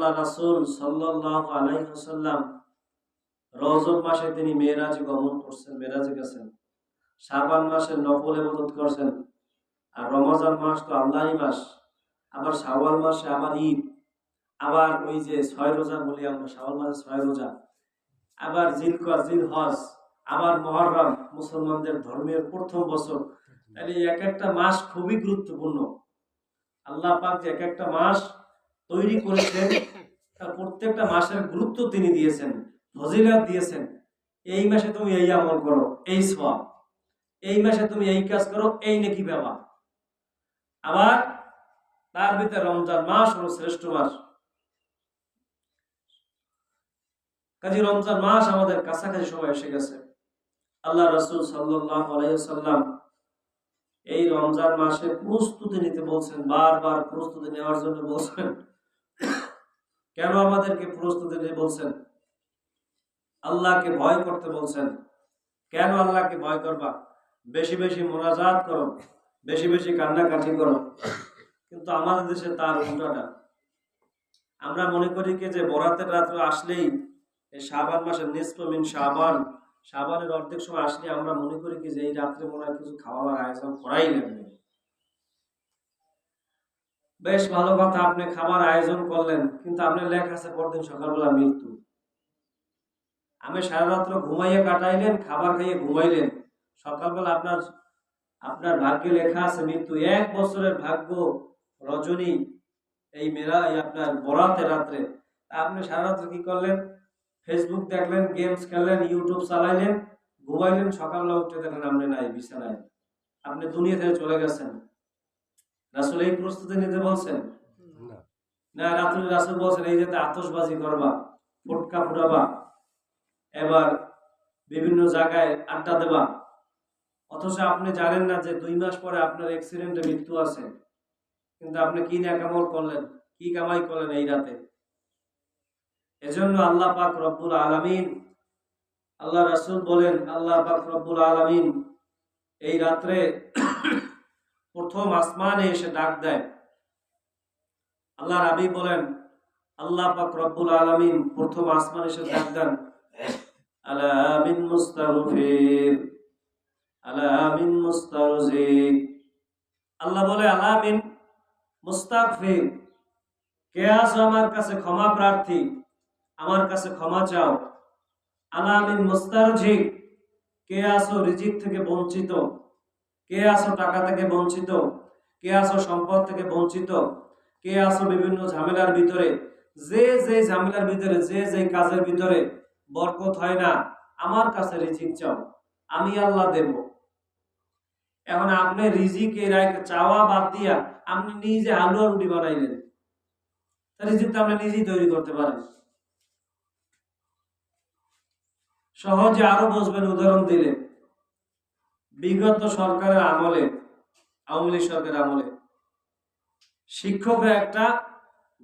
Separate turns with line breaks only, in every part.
আল্লাহ রাসূল রজব মাসে তিনি গমন করছেন গেছেন। মাসে করছেন। আর রমজান মাস তো মাস। আবার মাসে আবার ঈদ। আবার ওই যে ছয় রোজা বলি আমরা মাসে ছয় রোজা। আবার জিল হজ আবার মহরম, মুসলমানদের ধর্মের প্রথম বছর। তাহলে এক একটা মাস খুবই গুরুত্বপূর্ণ। আল্লাহ পাক যে এক একটা মাস তৈরি করেছেন তার প্রত্যেকটা মাসের গুরুত্ব তিনি দিয়েছেন, ফজিলত দিয়েছেন। এই মাসে তুমি এই আমল করো, এই সব এই মাসে তুমি এই কাজ করো, এই নাকি পাবা আবার তার ভিতরে রমজান মাস হলো শ্রেষ্ঠ মাস। কাজী রমজান মাস আমাদের কাছাকাছি সময় এসে গেছে। আল্লাহ রসুল সাল্লাম এই রমজান মাসে প্রস্তুতি নিতে বলছেন, বারবার প্রস্তুতি নেওয়ার জন্য বলছেন। কেন আমাদেরকে প্রস্তুতি নিতে বলছেন? আল্লাহকে ভয় করতে বলছেন। কেন আল্লাহকে ভয় করবা? বেশি বেশি মোনাজাত করো, বেশি বেশি কান্নাকাটি করো। কিন্তু আমাদের দেশে তার উল্টাটা। আমরা মনে করি কি যে বরাতের রাত্র আসলেই এই শাবান মাসের নিষ্পমিন শাবান, শাবানের অর্ধেক সময় আসলে আমরা মনে করি কি যে এই রাত্রে মনে হয় কিছু খাওয়ার আয়োজন করাই লাগবে। বেশ ভালো কথা, আপনি খাবার আয়োজন করলেন, কিন্তু আপনার লেখা আছে পরদিন সকালবেলা মৃত্যু। আমি সারা রাত্র ঘুমাইয়ে কাটাইলেন, খাবার খাইয়ে ঘুমাইলেন। সকালবেলা আপনার আপনার ভাগ্যে লেখা আছে মৃত্যু। এক বছরের ভাগ্য রজনী এই মেরা এই আপনার বরাতে রাত্রে। আপনি সারা রাত্রে কি করলেন? ফেসবুক দেখলেন গেমস খেললেন ইউটিউব চালাইলেন, ঘুমাইলেন, সকালবেলা উঠে দেখলেন, আপনি নাই, বিছানায়। আপনি দুনিয়া থেকে চলে গেছেন। রাসুল এই প্রস্তুতি নিতে বলছেন? না। রাত্রে রাসুল বলছেন এই যাতে আতসবাজি করবা ফুটকা ফুটাবা এবার বিভিন্ন জায়গায় আড্ডা দেবা। অথচ আপনি জানেন না যে দুই মাস পরে আপনার অ্যাক্সিডেন্টে মৃত্যু আছে। কিন্তু আপনি কি না কামল করলেন? কি কামাই করলেন এই রাতে? এজন্য আল্লাহ পাক রব্বুল আলামিন আল্লাহ রাসুল বলেন আল্লাহ পাক রব্বুল আলামিন এই রাত্রে প্রথম আসমানে এসে ডাক দেয়। আল্লাহ রাবি বলেন, আল্লাহ পাক রব্বুল আলামিন প্রথম আসমানে এসে ডাক দেন। আলা মিন মুস্তাগফির, আলা মুস্তারজিক আল্লাহ বলে, আলা মিন মুস্তাগফির। কে আছো আমার কাছে ক্ষমা প্রার্থী? আমার কাছে ক্ষমা চাও। আলা মিন মুস্তারজিক কে আসো রিজিক থেকে বঞ্চিত? কে আসো টাকা থেকে বঞ্চিত? কে আসো সম্পদ থেকে বঞ্চিত? কে আসো বিভিন্ন ঝামেলার ভিতরে? যে যে ঝামেলার ভিতরে, যে যে কাজের ভিতরে বরকত হয় না, আমার কাছে রিজিক চাও, আমি আল্লাহ দেব। এখন আপনি রিজিক চাওয়া বাদ দিয়া আপনি নিজে আলু রুটি বানাইলেন। রিজিক তো আপনি নিজেই তৈরি করতে পারেন। সহজে আরও বসবেন, উদাহরণ দিলে বিগত সরকারের আমলে, আওয়ামী লীগ সরকারের আমলে, শিক্ষকরা একটা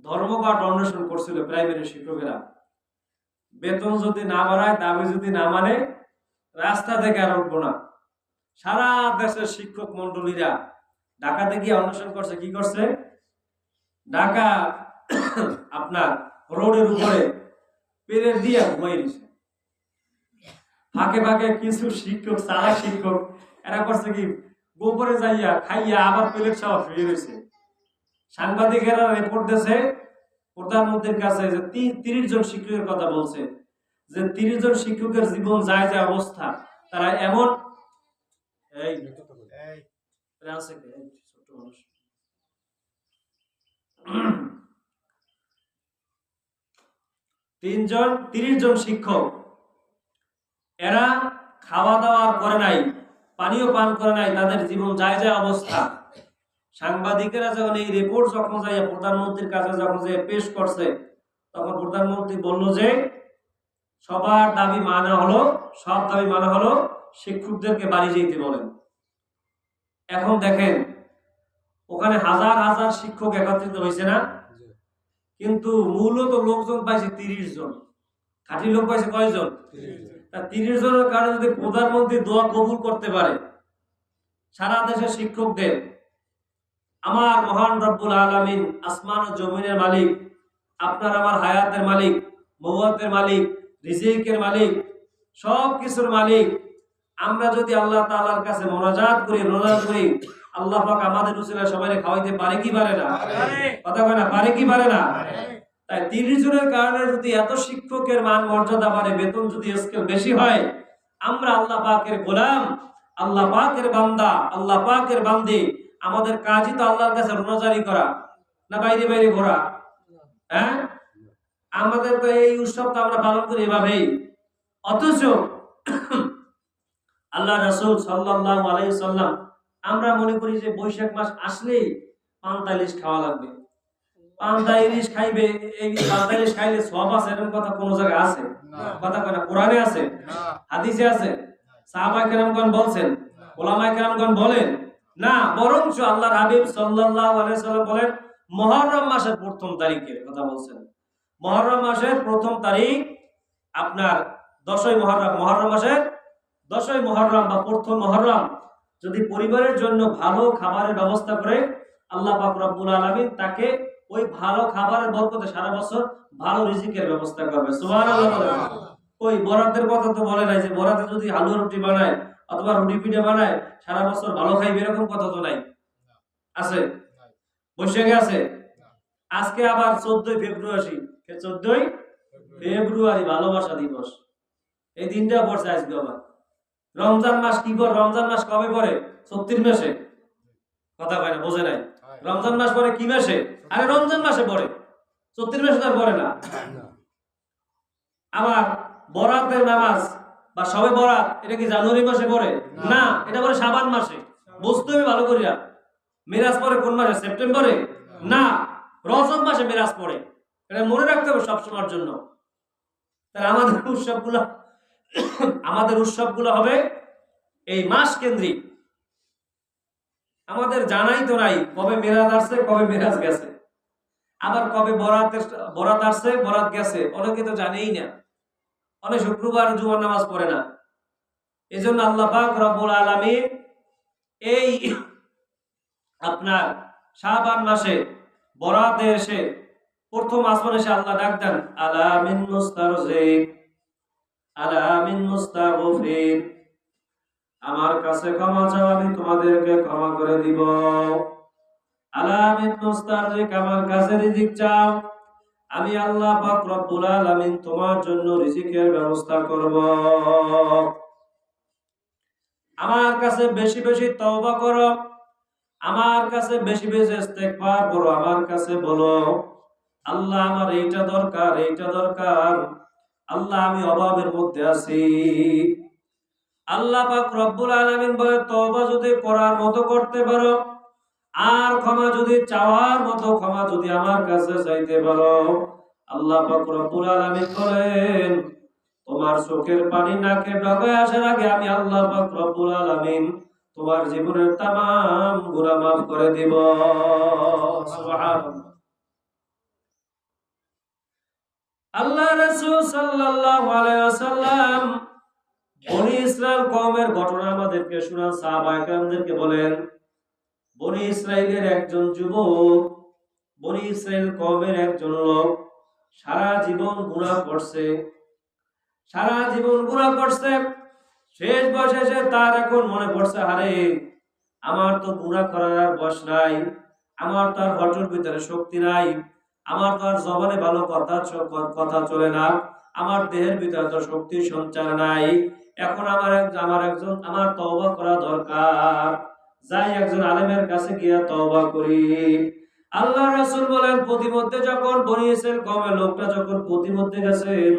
ধর্মঘট অন্বেষণ করছিল প্রাইমারি শিক্ষকেরা। বেতন যদি না বাড়ায়, দাবি যদি না মানে রাস্তা থেকে আর উঠবো না। সারা দেশের শিক্ষক মন্ডলীরা ঢাকাতে গিয়ে অন্বেষণ করছে, কি করছে? ঢাকা আপনার রোডের উপরে পেরের দিয়ে ঘুমাই দিছে। ফাঁকে ফাঁকে কিছু শিক্ষক, সারা শিক্ষক এরা করছে কি? গোপরে যাইয়া খাইয়া আবার প্লেট সহ ফিরে রয়েছে। সাংবাদিকেরা রিপোর্ট দিয়েছে, প্রধানমন্ত্রীর কাছে যে তিরিশ জন শিক্ষকের কথা বলছে, যে তিরিশ জন শিক্ষকের জীবন যায় যে অবস্থা, তারা এমন। তিনজন তিরিশ জন শিক্ষক, এরা খাওয়া দাওয়া করে নাই। পানীয় পান করে নাই, তাদের জীবন যায় যায় অবস্থা। সাংবাদিকেরা যখন এই রিপোর্ট যখন যাই প্রধানমন্ত্রীর কাছে যখন যে পেশ করছে, তখন প্রধানমন্ত্রী বলল যে, সবার দাবি মানা হলো, সব দাবি মানা হলো, শিক্ষকদেরকে বাড়ি যেতে বলেন। এখন দেখেন, ওখানে হাজার হাজার শিক্ষক একত্রিত হয়েছে না? কিন্তু মূলত লোকজন পাইছে তিরিশ জন। খাঁটি লোক পাইছে কয়জন? তিরিশ জনের কারণে যদি প্রধানমন্ত্রী দোয়া কবুল করতে পারে সারা দেশের শিক্ষকদের আমার মহান রব্বুল আলমিন আসমান ও জমিনের মালিক আপনার আমার হায়াতের মালিক মৌয়াতের মালিক রিজিকের মালিক সব কিছুর মালিক আমরা যদি আল্লাহ তাআলার কাছে মোনাজাত করি রোজা করি আল্লাহ পাক আমাদের উসিলা সবাই খাওয়াইতে পারে কি পারে না? কথা কয় না পারে কি পারে না? তাই তিরিশ জনের কারণে যদি এত শিক্ষকের মান মর্যাদা বাড়ে, বেতন যদি স্কেল বেশি হয়, আমরা আল্লাহ পাকের গোলাম, আল্লাহ পাকের বান্দা, আল্লাহ পাকের বান্দি, আমাদের কাজই তো আল্লাহর কাছে রোনাজারি করা, না বাইরে বাইরে ঘোরা? হ্যাঁ? আমাদের তো এই উৎসবটা আমরা পালন করি এভাবেই। অথচ আল্লাহ রসুল সাল্লাহ আলাই সাল্লাম আমরা মনে করি যে বৈশাখ মাস আসলেই পান্তা ইলিশ খাওয়া লাগবে। পান্তা ইলিশ খাইবে এই পান্তা ইলিশ খাইলে সব আছে এরকম কথা কোন জায়গায় আছে? কথা কয় না কোরআনে আছে? হাদিসে আছে? সাহাবাই কেরামগণ বলছেন ওলামাই কেরামগণ বলেন না বরঞ্চ আল্লাহর হাবিব সাল্লাল্লাহু আলাইহি সাল্লাম বলেন মুহররম মাসের প্রথম তারিখের কথা বলছেন। মুহররম মাসের প্রথম তারিখ আপনার দশই মহরম মহরম মাসের দশই মহরম বা প্রথম মহরম যদি পরিবারের জন্য ভালো খাবারের ব্যবস্থা করে আল্লাহ পাক রব্বুল আলামিন তাকে ওই ভালো খাবারের বরকতে সারা বছর ভালো রিজিকের ব্যবস্থা করবে। ওই বরাতের কথা তো বলে নাই যে বরাতে যদি হালুয়া রুটি বানায় অথবা রুটি পিঠে বানায় সারা বছর ভালো খাইবে এরকম কথা তো নাই। আছে? বৈশাখে আছে? আজকে আবার চোদ্দই ফেব্রুয়ারি। চোদ্দই? ফেব্রুয়ারি ভালোবাসা দিবস। এই দিনটা পড়ছে আজকে আবার। রমজান মাস কি পর? রমজান মাস কবে পরে ছত্রিশ মাসে। কথা কয় না বোঝে নাই। রমজান মাস পরে কি মাসে? আরে রমজান মাসে পড়ে। ছত্রিশ মাসে তার পড়ে না। আবার বরাতের নামাজ বা সবে বরাত এটা কি জানুয়ারি মাসে পড়ে? না। এটা পরে সাবান মাসে। বুঝতে হবে ভালো করিয়া। মিরাজ পরে কোন মাসে? সেপ্টেম্বরে? না রজব মাসে মিরাজ পড়ে। এটা মনে রাখতে হবে সবসময়ের জন্য। তাহলে আমাদের উৎসবগুলো আমাদের উৎসবগুলো হবে এই মাস কেন্দ্রিক। আমাদের জানাই তো নাই কবে মেরাজ আসছে কবে মেরাজ গেছে। আবার কবে বরাতের বরাত আসছে? বরাত গেছে। অনেকে তো জানেই না। অনেক শুক্রবার জুমার নামাজ পড়ে না। এই জন্য আল্লাহ পাক রব্বুল আলামিন এই আপনার শাবান মাসে বরাতে এসে প্রথম আসমানে এসে আল্লাহ ডাক দেন আলামিন মুস্তারজিক আলামিন মুস্তাগফির, আমার কাছে ক্ষমা চাও, আমি তোমাদেরকে ক্ষমা করে দিব। আমি আল্লাহ আলামিন তোমার জন্য রিজিকের ব্যবস্থা করব। আমার কাছে বেশি বেশি তওবা করো। আমার কাছে বেশি বেশি ইস্তেগফার করো। আমার কাছে বলো, আল্লাহ আমার এইটা দরকার এইটা দরকার। আল্লাহ আমি অভাবের মধ্যে আছি। আল্লাহ পাক রব্বুল আলামিন বলে তওবা যদি করার মতো করতে পারো আর ক্ষমা যদি চাওয়ার মতো ক্ষমা যদি আমার কাছে চাইতে পারো, আল্লাহ রব্বুল আলামিন তোমার চোখের পানি নাকে ডগায় আসার আগে আমি আল্লাহ রব্বুল আলামিন তোমার জীবনের তামাম গুনাহ মাফ করে দিব। আল্লাহ রাসূল সাল্লাল্লাহু বনি ইসরায়েল কওমের ঘটনা আমাদেরকে শোনান, সাহাবায়ে কেরামদেরকে বলেন বনি ইসরায়েলের একজন যুবক, বনি ইসরায়েল কওমের একজন লোক, সারা জীবন গুনাহ করছে। সারা জীবন গুণা করছে। শেষ বয়সে এসে তার এখন মনে পড়ছে, আরে, আমার তো গুনাহ করার আর বয়স নাই, আমার তো আর হঠের ভিতরে শক্তি নাই, আমার তো আর জবানে ভালো কথা কথা চলে না, আমার দেহের ভিতরে তো শক্তি সঞ্চার নাই, এখন আমার আমার একজন, আমার তওবা করা দরকার। যাই একজন আলেমের কাছে গিয়া তওবা করি। আল্লাহ রাসূল বলেন, প্রতিমধ্যে যখন বনি ইসরাইল কমে লোকটা যখন প্রতিমধ্যে গেছেন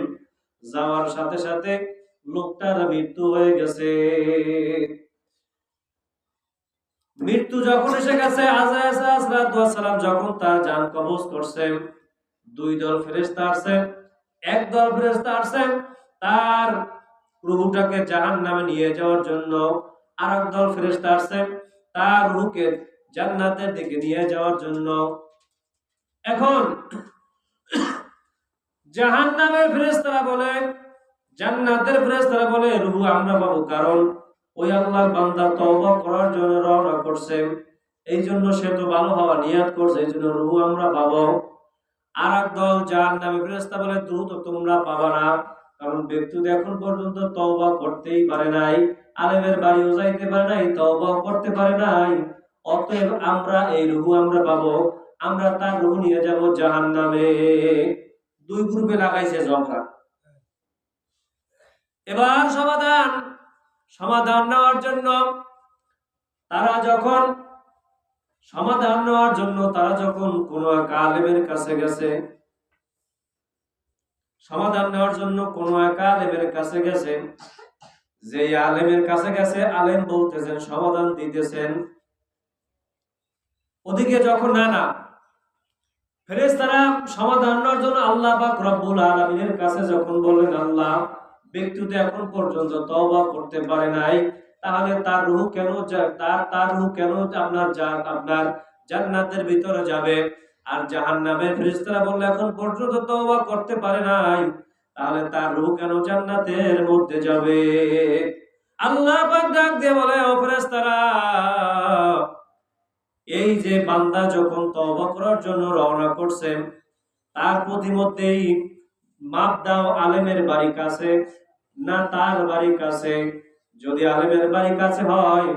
যাওয়ার সাথে সাথে লোকটার মৃত্যু হয়ে গেছে। মৃত্যু যখন এসে গেছে আজাইসালাম যখন তার জান কবজ করছে, দুই দল ফেরেশতা আসছে, এক দল ফেরেশতা আসছে, তার রুহুটাকে জাহান নামে নিয়ে যাওয়ার জন্য আর এক দল ফেরেস্তা আসছে। তার রুহুকে জান্নাতের দিকে নিয়ে যাওয়ার জন্য। এখন জাহান নামের ফেরেশতারা বলে, জান্নাতের ফেরেশতারা বলে, রুহু, আমরা পাবো। কারণ ওই আল্লাহর বান্দা তওবা করার জন্য রওনা করছে। এই জন্য সে তো ভালো হওয়া নিয়াত করছে, এই জন্য রুহু, আমরা পাবো। আর এক দল যার নামে ফেরেস্তা বলে, দ্রুত তোমরা পাবা না। কারণ ব্যক্তি এখন পর্যন্ত তওবা করতেই পারে নাই, আলেমের বাড়িও যাইতে পারে নাই তওবা করতে পারে নাই। অতএব আমরা এই রুহু আমরা পাবো, আমরা তার রুহু নিয়ে যাব জাহান নামে দুই গ্রুপে লাগাইছে ঝগড়া এবার সমাধান সমাধান নেওয়ার জন্য তারা যখন, সমাধান নেওয়ার জন্য তারা যখন কোন এক আলেমের কাছে গেছে সমাধান নেওয়ার জন্য কোন এক আলেমের কাছে গেছে যে আলেমের কাছে গেছে, আলেম বলতেছেন, সমাধান দিতেছেন। ওদিকে যখন না না সমাধান নেওয়ার জন্য আল্লাহ পাক রব্বুল আলামিনের কাছে যখন বললেন, আল্লাহ, ব্যক্তি তো এখন পর্যন্ত তওবা করতে পারে নাই। তাহলে তার রূহ কেন তার তার রূহ কেন আপনার আপনার জান্নাতের ভিতরে যাবে? আর জাহান্নামের ফেরেশতারা বললে, এখন পর্যন্ত তওবা করতে পারে নাই। তাহলে তার রূহ কেন জান্নাতের মধ্যে যাবে? আল্লাহ পাক ডাক দিয়ে বলে, ও ফেরেশতারা, এই যে বান্দা যখন তওবা করার জন্য রওনা করছে, তার প্রতিমধ্যেই মাপ দাও, আলেমের বাড়ি কাছে না তার বাড়ি কাছে। যদি আলেমের বাড়ি কাছে হয়,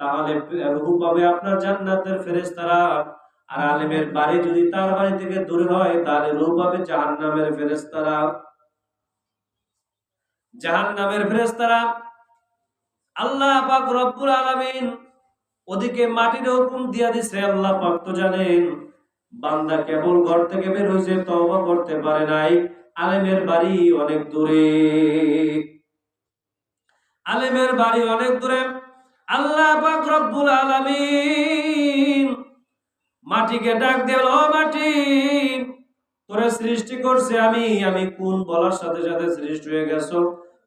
তাহলে রুহু পাবে আপনার জান্নাতের ফেরেশতারা। আর আলেমের বাড়ি যদি তার বাড়ি থেকে দূরে হয়, তাহলে রুহু পাবে জাহান্নামের ফেরেশতারা জাহান্নামের ফেরেশতারা আল্লাহ পাক রব্বুল আলামিন ওদিকে মাটির হুকুম দিয়া দিছে, আল্লাহ পাক তো জানেন, বান্দা কেবল ঘর থেকে বের হয়েছে তওবা করতে পারে নাই। আলেমের বাড়ি অনেক দূরে। আলেমের বাড়ি অনেক দূরে। আল্লাহ পাক রব্বুল আলামিন মাটিকে ডাক দিল মাটি, তোরে সৃষ্টি করছে আমি আমি কোন বলার সাথে সাথে সৃষ্টি হয়ে গেছো?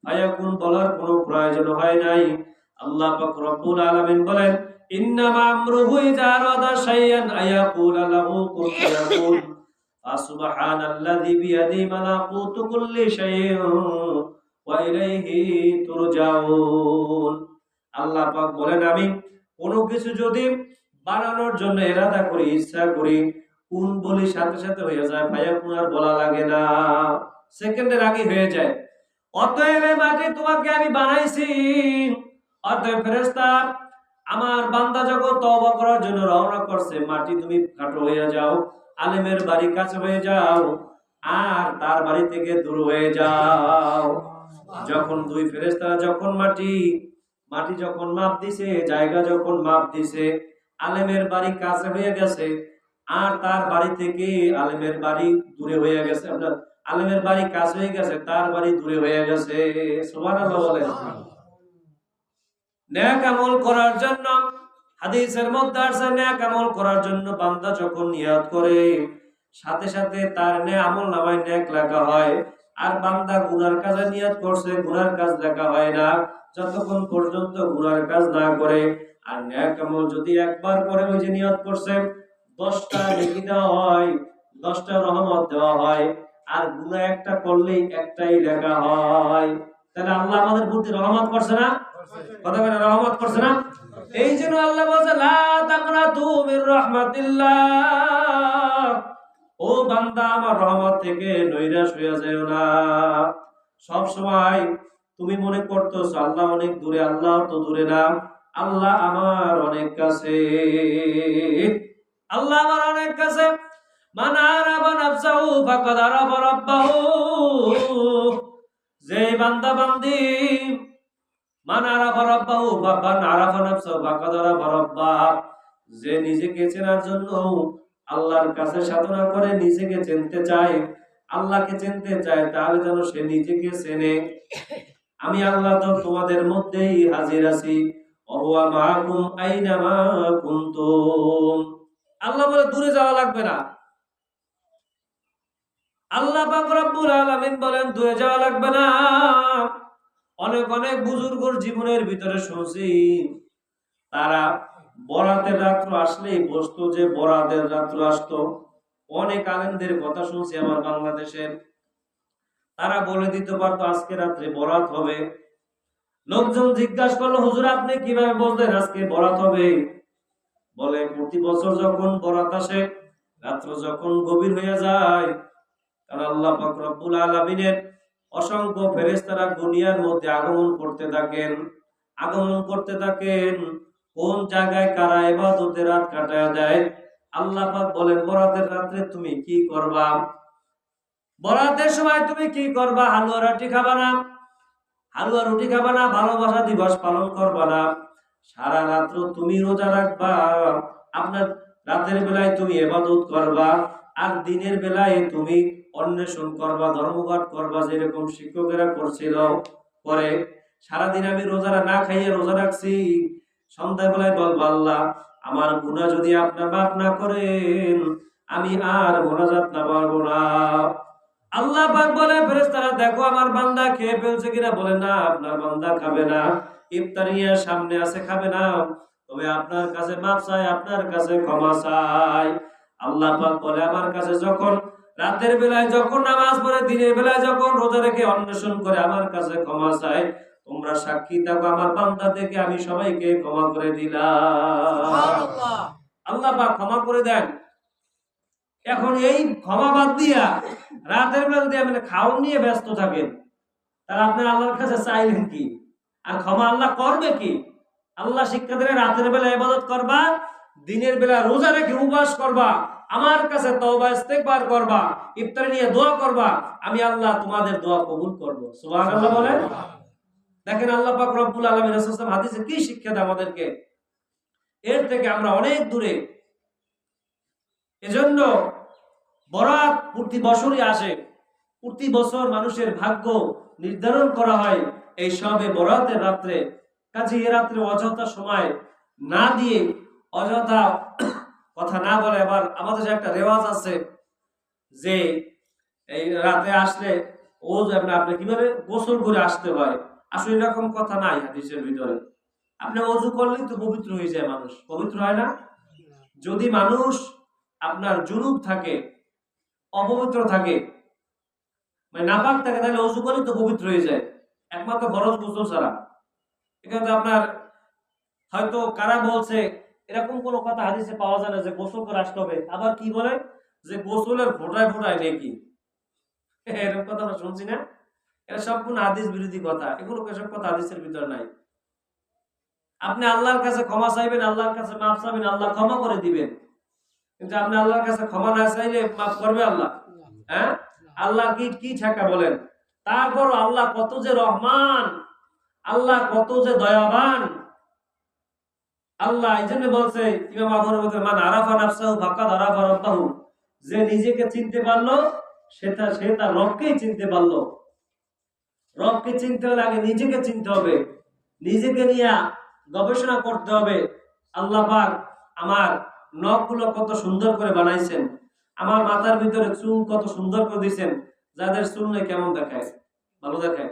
আয়া কোন বলার কোনো প্রয়োজন হয় নাই? আল্লাহ পাক রব্বুল আলামিন বলেন, ইন্নামা আমরুহু ইযা আরাদা শাইআন আয়াকুলা লাহু কুন ফায়াকুন ফাসুবহানাল্লাযী বিয়াদিহি মালাকুতু কুল্লি শাইইন ওয়া ইলাইহি তুরজাউন। আল্লাহ পাক বলেন, আমি কোনো কিছু যদি বানানোর জন্য এরাদা করি, ইচ্ছা করি কোন বলি সাথে সাথে হয়ে যায়, ভাইয়া কোন আর বলা লাগে না। সেকেন্ডের আগে হয়ে যায়। অতএব মাটি তোমাকে আমি বানাইছি। অতএব ফেরেশতা, আমার বান্দা যখন তওবা করার জন্য রওনা করছে। মাটি তুমি খাটো হয়ে যাও, আলেমের বাড়ি কাছে হয়ে যাও, আর তার বাড়ি থেকে দূর হয়ে যাও। যখন দুই ফেরেশতারা যখন মাটি মাটি যখন মাপ দিছে, জায়গা যখন মাপ দিছে আলেমের বাড়ি কাছে হয়ে গেছে, আর তার বাড়ি থেকে আলেমের বাড়ি দূরে হয়ে গেছে। আপনার আলেমের বাড়ি কাছে হয়ে গেছে, তার বাড়ি দূরে হয়ে গেছে। করার জন্য, হাদিসের মধ্যে ন্যাক আমল করার জন্য বান্দা যখন করে, সাথে সাথে তার নে আমল নামায় ন্যাক লেখা হয়। আর বান্দা গুনার কাজে নিয়াত করছে, গুনার কাজ লেখা হয় না। যতক্ষণ পর্যন্ত গুনার কাজ না করে আর ন্যাক আমল যদি একবার করে ওই যে নিয়ত করছে, দশটা নেকি দেওয়া হয়, দশটা রহমত দেওয়া হয়, আর গুনাহ একটা করলেই একটাই লেখা হয়। তাহলে আল্লাহ আমাদের প্রতি রহমত করছে না? কথা বলে রহমত করছে না? এই জন্য আল্লাহ বলছে, লা তাকনাতু মির ও বান্দা, আমার রহমত থেকে নৈরাশ হয়ে যায় না। সব সময় তুমি মনে করতেছো, আল্লাহ অনেক দূরে, আল্লাহ তো দূরে না। আল্লাহ আমার অনেক কাছে। আল্লাহ আমার অনেক কাছে। যে যে নিজেকে চেনার জন্য আল্লাহর কাছে সাধনা করে নিজেকে চিনতে চায়, আল্লাহকে চিনতে চায়, তাহলে যেন সে নিজেকে চেনে। আমি আল্লাহ তো তোমাদের মধ্যেই হাজির আছি। আল্লাহ বলে, দূরে যাওয়া লাগবে না। আল্লাহ রব্বুল আলামিন বলেন, দূরে যাওয়া লাগবে না। অনেক অনেক বুজুর্গর জীবনের ভিতরে শুনছি, তারা বরাতের রাত্র আসলেই বসতো যে বরাতের রাত্র আসতো। অনেক আলেমদের কথা শুনছি আমার বাংলাদেশের। তারা বলে দিতে পারতো, আজকে রাত্রে বরাত হবে। লোকজন জিজ্ঞাসা করল, হুজুর, আপনি কীভাবে বলতেন আজকে বরাত হবে? বলে, প্রতি বছর যখন বরাত আসে, রাত্র যখন গভীর হয়ে যায় কারণ আল্লাহ পাক রব্বুল আলামিনের অসংখ্য ফেরেশতারা দুনিয়ার মধ্যে আগমন করতে থাকেন। আগমন করতে থাকেন। কোন জায়গায় কারা ইবাদতের রাত কাটায় দেয় আল্লাহ পাক বলেন, বরাতের রাত্রে তুমি কি করবা? বরাতের সময় তুমি কি করবা? হালুয়া, রাটি খাবা না? হালুয়া রুটি খাবা না, ভালোবাসা দিবস পালন করবা না। সারা রাত্র তুমি রোজা রাখবা, আপনার রাতের বেলায় তুমি এবাদত করবা, আর দিনের বেলায় তুমি অন্বেষণ করবা, ধর্মঘট করবা, যেরকম শিক্ষকেরা করছিল। করে সারাদিন আমি রোজা না খাইয়ে রোজা রাখছি। সন্ধ্যাবেলায় বলব, আল্লাহ, আমার গুণা যদি আপনার মাফ না করেন, আমি আর মোনাজাত না পারব না। আল্লাহ পাক বলে ফেরেশতারা দেখো আমার বান্দা খেয়ে ফেলছে কিনা? বলে না আপনার বান্দা খাবে না। ইফতারিয়া সামনে আছে খাবে না। তবে আপনার কাছে মাপ চাই আপনার কাছে ক্ষমা চাই। আল্লাহ পাক বলে আমার কাছে যখন রাতের বেলায় যখন নামাজ পড়ে দিনের বেলায় যখন রোজা রেখে অন্বেষণ করে আমার কাছে ক্ষমা চাই। তোমরা সাক্ষী থাকো আমার বান্দা থেকে আমি সবাইকে ক্ষমা করে দিলাম। আল্লাহ পাক ক্ষমা করে দেন। এখন এই ক্ষমা বাদ দিয়া রাতের বেলা যদি আপনি খাওন নিয়ে ব্যস্ত থাকেন, তাহলে আপনি আল্লাহর কাছে চাইলেন কি? আর ক্ষমা আল্লাহ করবে কি? আল্লাহ শিক্ষা দিলে রাতের বেলা ইবাদত করবা, দিনের বেলা রোজা রেখে উপবাস করবা, আমার কাছে তওবা ইস্তেগফার করবা, ইফতার নিয়ে দোয়া করবা, আমি আল্লাহ তোমাদের দোয়া কবুল করব। সুবহানাল্লাহ বলেন। দেখেন আল্লাহ পাক রব্বুল আলামিন রাসূল হাদিসে কি শিক্ষা দেয় আমাদেরকে? এর থেকে আমরা অনেক দূরে এজন্য বরাত প্রতি বছরই আসে। প্রতি বছর মানুষের ভাগ্য নির্ধারণ করা হয় এই সবে বরাতের রাত্রে। কাজে এ রাত্রে অযথা সময় না দিয়ে, অযথা কথা না বলে আবার আমাদের যে একটা রেওয়াজ আছে যে এই রাতে আসলে ও যে আপনি আপনি কীভাবে গোসল করে আসতে হয়? আসলে এরকম কথা নাই হাদিসের ভিতরে। আপনি অজু করলেই তো পবিত্র হয়ে যায় মানুষ। পবিত্র হয় না? যদি মানুষ আপনার জুনুব থাকে, অপবিত্র থাকে মানে নাপাক থাকে, তাহলে অজু করলেই তো পবিত্র হয়ে যায়। একমাত্র খরচ গোসল ছাড়া। এখানে তো আপনার হয়তো কারা বলছে, এরকম কোনো কথা হাদিসে পাওয়া যায় না যে গোসল করে আসতে হবে। আবার কি বলে? যে গোসলের ফোটায় ফোটায় নাকি। এরকম কথা আমরা শুনছি না। এটা সম্পূর্ণ হাদিস বিরোধী কথা। এগুলো এসব কথা হাদিসের ভিতর নাই। আপনি আল্লাহর কাছে ক্ষমা চাইবেন, আল্লাহর কাছে মাফ চাইবেন, আল্লাহ ক্ষমা করে দিবেন। কিন্তু আপনি আল্লাহর কাছে ক্ষমা না চাইলে মাফ করবে আল্লাহ। হ্যাঁ? আল্লাহ কি কি ঠাকা বলেন? তারপর আল্লাহ কত যে রহমান, আল্লাহ কত যে দয়াবান। আল্লাহ এই জন্য বলছে, ইমাম মধ্যে মান আরাফা নাফসাহু ফাকাদ আরাফা রাব্বাহু। যে নিজেকে চিনতে পারল সেটা সে তার রবকেই চিনতে পারল। রবকে চিনতে হলে আগে নিজেকে চিনতে হবে। নিজেকে নিয়ে গবেষণা করতে হবে। আল্লাহ পাক আমার নখগুলো কত সুন্দর করে বানাইছেন। আমার মাথার ভিতরে চুল কত সুন্দর করে দিয়েছেন যাদের চুল নেই কেমন দেখায়? ভালো দেখায়?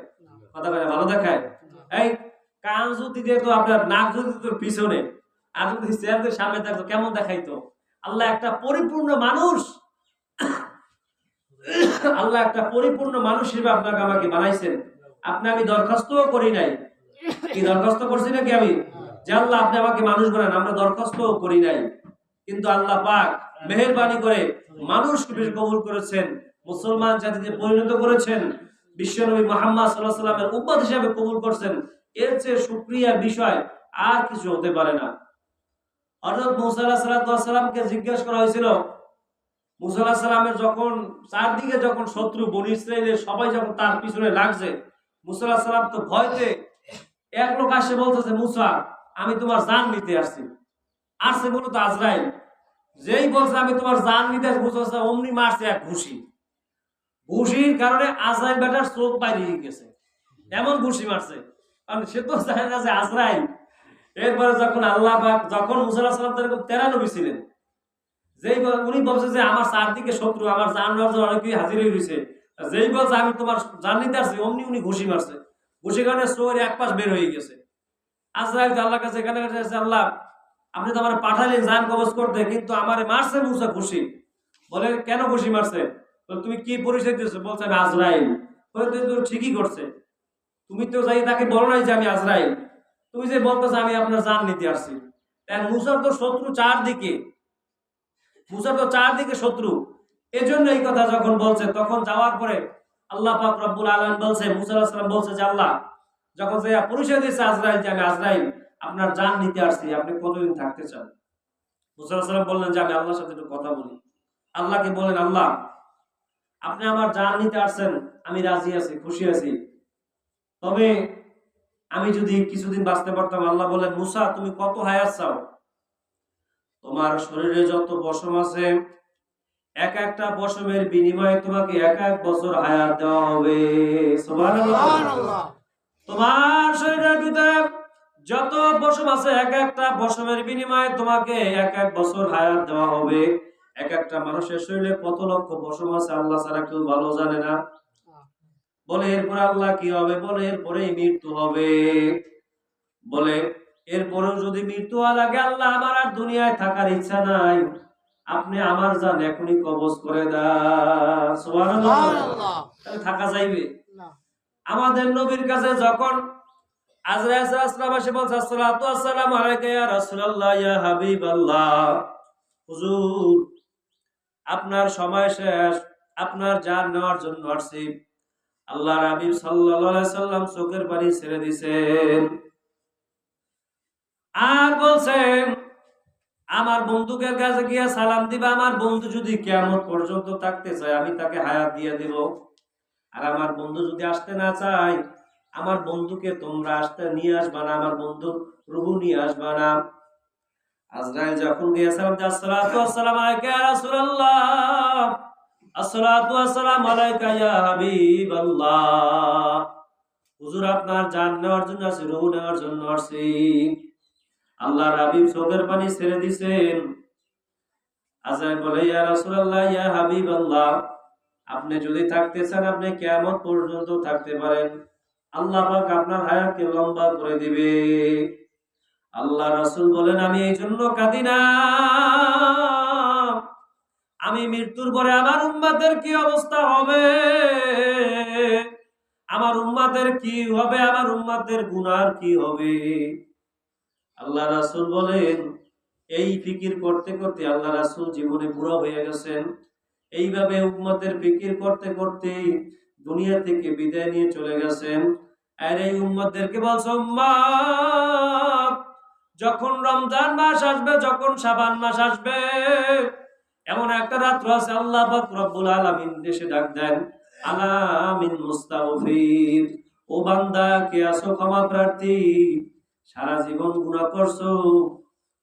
কথা বলে ভালো দেখায়? এই, কান যদি দিয়ে তো আপনার নাক যদি তোর পিছনে। আর যদি চেয়ারদের সামনে থাকতো, কেমন দেখাইতো? আল্লাহ একটা পরিপূর্ণ মানুষ। আল্লাহ একটা পরিপূর্ণ মানুষ হিসেবে আপনাকে আমাকে বানাইছেন। আপনি আমি দরখাস্তও করি নাই। কি দরখাস্ত করছি নাকি আমি? যে আল্লাহ আপনি আমাকে মানুষ বানান, আমরা দরখাস্তও করি নাই। কিন্তু আল্লাহ পাক মেহেরবানি করে মানুষকে বেশ কবুল করেছেন, মুসলমান জাতিতে পরিণত করেছেন, বিশ্বনবী মোহাম্মদ সাল্লাহ সাল্লামের উম্মত হিসাবে কবুল করছেন। এর চেয়ে সুক্রিয়ার বিষয় আর কিছু হতে পারে না। অর্থাৎ মুসা আল্লাহ সাল্লামকে জিজ্ঞাসা করা হয়েছিল, মুসা আল্লাহ সাল্লামের যখন চারদিকে যখন শত্রু বনি ইসরায়েলের সবাই যখন তার পিছনে লাগছে, মুসা আল্লাহ সাল্লাম তো ভয়তে এক লোক আসে বলতেছে, মুসা, আমি তোমার জান নিতে আসছি। আসছে মূলত আজরাইল। যেই বলছে আমি তোমার জান নিতে মুসা অমনি মারছে এক ঘুষি। ঘুষির কারণে আজরাইল বেটার চোখ বাইরে গেছে। এমন ঘুষি মারছে। কারণ সে তো জানে না যে আজরাইল। এরপরে যখন আল্লাহ পাক যখন মুসাল্লাহ সাল্লাম তার তেরা নবী ছিলেন, যেই উনি বলছে যে আমার চারদিকে শত্রু, আমার জান নেওয়ার অনেকেই হাজির হয়ে রয়েছে। যেই বলছে আমি তোমার জান নিতে আসছি, অমনি উনি ঘুষি মারছে। ঘুষি কারণে সোয়ের এক পাশ বের হয়ে গেছে। আজরাইল আল্লাহ কাছে এখানে কাছে আল্লাহ আপনি তো আমার পাঠালেন জান কবজ করতে, কিন্তু আমার মারছে মুসা ঘুষি বলে, কেন খুশি মারছে? তুমি কি পরিচয় দিয়েছ? বলছে, আমি আজরাইল। ঠিকই করছে। তুমি তো যাই তাকে বলো নাই যে আমি আজরাইল। তুমি যে বলতেছো, আমি আপনার জান নিতে আসছি। তাই মুসার তো শত্রু চারদিকে। মুসা তো চারদিকে শত্রু। এজন্য এই কথা যখন বলছে, তখন যাওয়ার পরে আল্লাহ পাক রব্বুল আলম বলছে, মুসা আলাহিস সালাম বলছে যে, আল্লাহ, যখন যে পরিচয় দিয়েছে আজরাইল যে আমি আজরাইল। আপনার জান নিতে আসছি আপনি কতদিন থাকতে চান? মুসা আলাহিস বললেন যে আমি আল্লাহর সাথে একটু কথা বলি। আল্লাহকে বলেন আল্লাহ আপনি আমার জান নিতে আসছেন আমি রাজি আছি খুশি আছি। তবে আমি যদি কিছুদিন বাঁচতে পারতাম আল্লাহ বলেন মুসা তুমি কত হায়াত চাও? তোমার শরীরে যত পশম আছে এক একটা পশমের বিনিময়ে তোমাকে এক এক বছর হায়াত দেওয়া হবে। তোমার শরীরের ভিতরে যত পশম আছে এক একটা পশমের বিনিময়ে তোমাকে এক এক বছর হায়াত দেওয়া হবে। এক একটা মানুষের শরীরে কত লক্ষ পশম আছে আল্লাহ ছাড়া কেউ ভালো জানে না। বলে এরপরে আল্লাহ কি হবে? বলে এরপরে মৃত্যু হবে। বলে এরপরেও যদি মৃত্যু হওয়া লাগে আল্লাহ আমার আর দুনিয়ায় থাকার ইচ্ছা নাই আপনি আমার জান এখনই কবজ করে দেন। তাহলে থাকা যাইবে। আমাদের নবীর কাছে যখন আপনার সময় শেষ, আপনার জান নেওয়ার জন্য আসছি। আল্লাহর হাবিব সাল্লাম চোখের পানি ছেড়ে দিয়েছেন আর বলছেন, আমার বন্ধুকের কাছে গিয়ে সালাম দিবা, আমার বন্ধু যদি কেমন পর্যন্ত থাকতে চায়, আমি তাকে হায়াত দিয়ে দেব। আর আমার বন্ধু যদি আসতে না চায় আমার বন্ধুকে তোমরা আসতে নিয়ে আসবা না, আমার বন্ধুর রুহু নিয়ে আসবা না। আজরাইল যখন গিয়েছিলাম যে আসসালাতু আসসালামু আলাইকা রাসূলুল্লাহ। আসসালাতু আসসালামু আলাইকা ইয়া হাবিবাল্লাহ। হুজুর, আপনার জান নেওয়ার জন্য রুহু নেওয়ার জন্য আল্লাহর হাবিব পানি ছেড়ে দিছেন। আজরাইল বলে, ইয়া রাসূলুল্লাহ, ইয়া হাবিবাল্লাহ, আপনি যদি থাকতে চান, আপনি কিয়ামত পর্যন্ত থাকতে পারেন। আল্লাহ আপনার হায়াতকে লম্বা করে দিবে। আল্লাহ রাসূল বলেন, আমি এই জন্য কাঁদি না। আমি মৃত্যুর পরে আমার উম্মাদের কি অবস্থা হবে? আমার উম্মাদের কি হবে? আমার উম্মাদের গুনার কি হবে? আল্লাহ রাসূল বলেন, এই ফিকির করতে করতে আল্লাহ রাসূল জীবনে বুড়া হয়ে গেছেন। এইভাবে উম্মতের ফিকির করতে করতে দুনিয়া থেকে বিদায় নিয়ে চলে গেছেন। আর এই বলছে যখন রমজান মাস আসবে, যখন শাবান মাস আসবে, এমন একটা রাত্র আছে, আল্লাহ রব্বুল আলামিন দেশে ডাক দেন, আলামিন ও বান্দা, কে আছো ক্ষমা প্রার্থী? সারা জীবন গুনাহ করছ,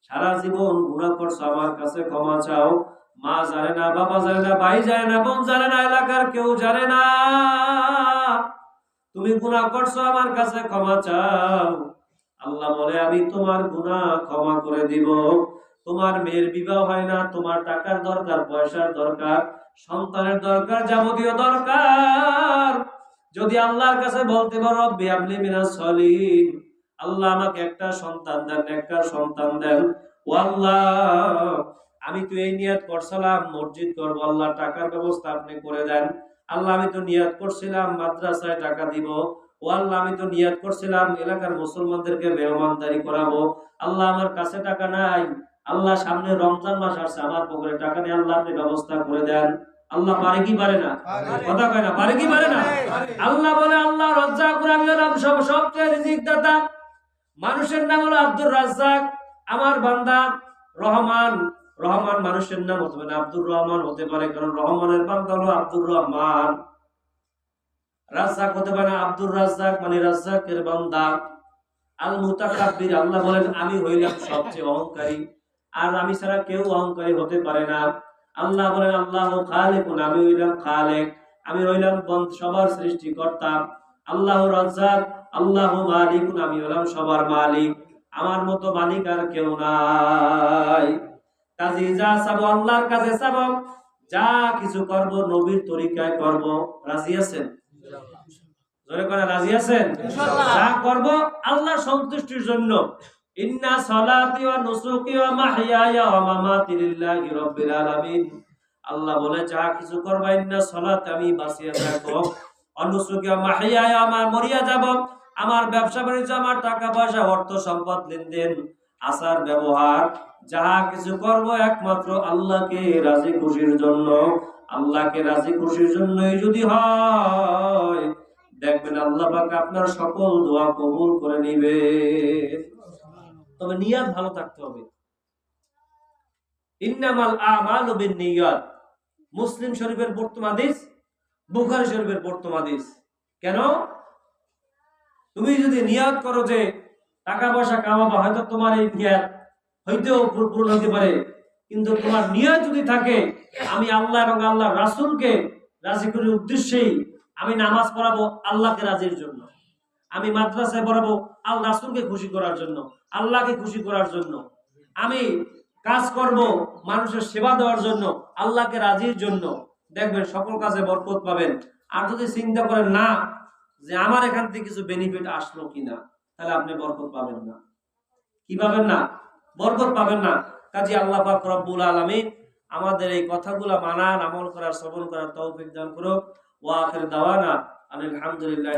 সারা জীবন গুনাহ করছ, আমার কাছে ক্ষমা চাও। মা জানে না, বাবা জানে না, ভাই জানে না, বোন জানে না, এলাকার কেউ জানে না। তুমি গুনাহ করছ, আমার কাছে ক্ষমা চাও। আল্লাহ বলে, আমি তোমার গুনাহ ক্ষমা করে দিব। তোমার মেয়ের বিবাহ হয় না, তোমার টাকার দরকার, পয়সার দরকার, সন্তানের দরকার, যাবতীয় দরকার। যদি আল্লাহর কাছে বলতে পারো, রব্বি আপনি মিনাস সলিম আল্লাহ আমাকে একটা সন্তান দেন, একটা সন্তান দেন। ও আল্লাহ আমি তো এই নিয়াত করছিলাম, মসজিদ করব, আল্লাহ টাকার ব্যবস্থা আপনি করে দেন। আল্লাহ, আমি তো নিয়াত করছিলাম, মাদ্রাসায় টাকা দিব। ও আল্লাহ, আমি তো নিয়াত করছিলাম, এলাকার মুসলমানদেরকে মেহমানদারি করাবো। আল্লাহ, আমার কাছে টাকা নাই। আল্লাহ, সামনে রমজান মাস আসছে, আমার পকেটে টাকা নেই, আল্লাহ, আপনি ব্যবস্থা করে দেন। আল্লাহ, পারে কি পারে না? কথা কয় না, পারে কি পারে না? আল্লাহ বলে, আল্লাহ, রাজ্জাক সবচেয়ে রিজিক দাতা মানুষের নাম হলো আব্দুর রাজ্জাক। আমার বান্দা রহমান রহমান মানুষের নাম হতে পারে আব্দুর রহমান হতে পারে, কারণ রহমানের বান্দা হলো আব্দুর রহমান। রাজ্জাক হতে পারে আব্দুর রাজ্জাক মানে রাজ্জাকের বান্দা। আল মুতাকাব্বির আল্লাহ বলেন, আমি হইলাম সবচেয়ে অহংকারী, আর আমি ছাড়া কেউ অহংকারী হতে পারে না। আল্লাহ বলেন, আল্লাহ খালেকুন, আমি হইলাম খালেক, আমি হইলাম সবার সৃষ্টিকর্তা। আল্লাহ রাজ্জাক, আল্লাহ মালিকুন, আমি হলাম সবার মালিক। আমার মতো মালিক আর কেউ নাই। কাজে যা চাবো আল্লাহর কাছে চাবো যা কিছু করব নবীর তরিকায় করব। রাজি আছেন? জোরে করে রাজি আছেন? যা করব আল্লাহ সন্তুষ্টির জন্য। ইন্না সালাতি ওয়া নুসুকি ওয়া মাহইয়ায়া ওয়া মামাতি লিল্লাহি রাব্বিল আলামিন। আল্লাহ বলে যা কিছু করবা ইন্না সালাত আমি বাঁচিয়ে থাকব। অনুসুকি ওয়া মাহইয়ায়া আমার মরিয়া যাব। আমার ব্যবসা বাণিজ্য আমার টাকা পয়সা অর্থ সম্পদ লেনদেন আচার ব্যবহার। যাহা কিছু করব একমাত্র আল্লাহকে রাজি খুশির জন্য। আল্লাহকে রাজি খুশির জন্যই যদি হয়, দেখবেন আল্লাহ পাক আপনার সকল দোয়া কবুল করে নিবে। তবে নিয়াত ভালো থাকতে হবে। ইন্নামাল আমালু বিন্নিয়াত। মুসলিম শরীফের বর্তমান হাদিস, বুখারী শরীফের বর্তমান হাদিস। কেন? তুমি যদি নিয়াত করো যে, টাকা পয়সা কামাবো, হয়তো তোমার এই নিয়াত পূর- পূরণ হতে পারে। কিন্তু তোমার নিয়াত যদি থাকে, আমি আল্লাহ এবং আল্লাহ রাসূলকে রাজি করার উদ্দেশ্যেই আমি নামাজ পড়াবো আল্লাহকে রাজির জন্য। আমি মাদ্রাসায় পড়াবো আল রাসূলকে খুশি করার জন্য, আল্লাহকে খুশি করার জন্য। আমি কাজ করব মানুষের সেবা দেওয়ার জন্য, আল্লাহকে রাজির জন্য। দেখবেন সকল কাজে বরকত পাবেন। আর যদি চিন্তা করেন, না, যে আমার এখান থেকে কিছু বেনিফিট আসলো কিনা, তাহলে আপনি বরকত পাবেন না। কি পাবেন না? বরকত পাবেন না। কাজী আল্লাহ পাক রব্বুল আলামিন আমাদের এই কথাগুলো মানান, আমল করার, শ্রবণ করার তৌফিক দান করুক। ওয়া আখির দাওয়ানা আলহামদুলিল্লাহ